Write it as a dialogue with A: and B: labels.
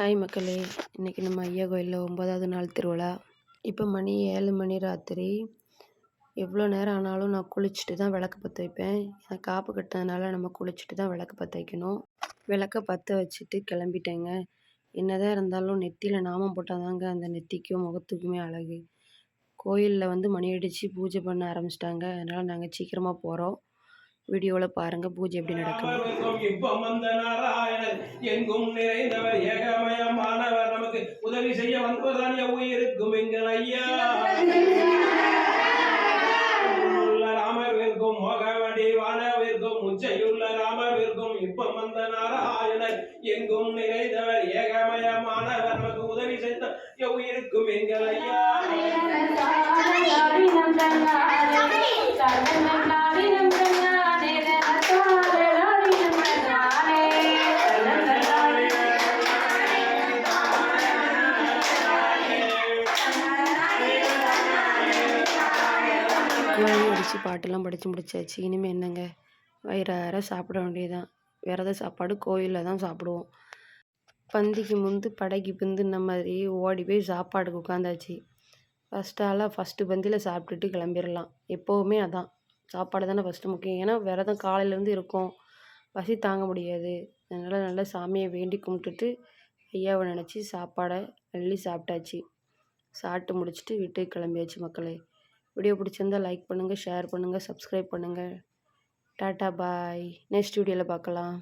A: Hi மக்களே இன்றைக்கி நம்ம ஐயா கோயிலில் ஒம்பதாவது நாள் திருவிழா. இப்போ மணி ஏழு மணி ராத்திரி. எவ்வளோ நேரம் ஆனாலும் நான் குளிச்சுட்டு தான் விளக்கு பற்ற வைப்பேன். ஏன்னா காப்பு கட்டினதுனால நம்ம குளிச்சுட்டு தான் விளக்கு பற்ற வைக்கணும். விளக்க பற்ற வச்சுட்டு கிளம்பிட்டேங்க. என்னதான் இருந்தாலும் நெத்தியில் நாமம் போட்டால் தாங்க அந்த நெத்திக்கும் முகத்துக்குமே அழகு. கோயிலில் வந்து மணி அடித்து பூஜை பண்ண ஆரம்பிச்சிட்டாங்க. அதனால் நாங்கள் சீக்கிரமாக போகிறோம் வீடியோவில் பாருங்கள் பூஜை எப்படி
B: நடக்கும் எங்கும் நிறைந்தவர் ஏகமயமானவர். நமக்கு உதவி செய்ய வந்தவர்தான் உயிருக்கும் எங்கள் ஐயா. உள்ள ராமவிற்கும் மோகவடிவானவிற்கும் உச்சையுள்ள ராமவிற்கும் இன்பம் வந்த நாராயணர் எங்கும் நிறைந்தவர் ஏகமயமானவர். நமக்கு உதவி செய்த உயிருக்கும் எங்கள் ஐயா.
A: வாங்கி அடித்து பாட்டெல்லாம் படித்து முடிச்சாச்சு. இனிமேல் என்னங்க? வயிறார சாப்பிட வேண்டியதுதான். விரத சாப்பாடு கோயிலில் தான் சாப்பிடுவோம். பந்திக்கு முந்து படைக்கு பிந்துன்ன மாதிரி ஓடி போய் சாப்பாடுக்கு உட்காந்தாச்சு. ஃபஸ்ட் ஃபஸ்ட்டு பந்தியில் சாப்பிட்டுட்டு கிளம்பிடலாம் எப்போவுமே அதான். சாப்பாடு தானே ஃபஸ்ட்டு முக்கியம். ஏன்னா விரதம் காலையிலேருந்து இருக்கும். பசி தாங்க முடியாது. அதனால் நல்லா சாமியை வேண்டி கும்பிட்டுட்டு ஐயாவை நினச்சி சாப்பாடை அள்ளி சாப்பிட்டாச்சு. சாப்பிட்டு முடிச்சுட்டு வீட்டுக்கு கிளம்பியாச்சு மக்களே. வீடியோ பிடிச்சிருந்தா லைக் பண்ணுங்கள் ஷேர் பண்ணுங்கள் சப்ஸ்கிரைப் பண்ணுங்கள் டாட்டா பாய். நெக்ஸ்ட் வீடியோவில் பார்க்கலாம்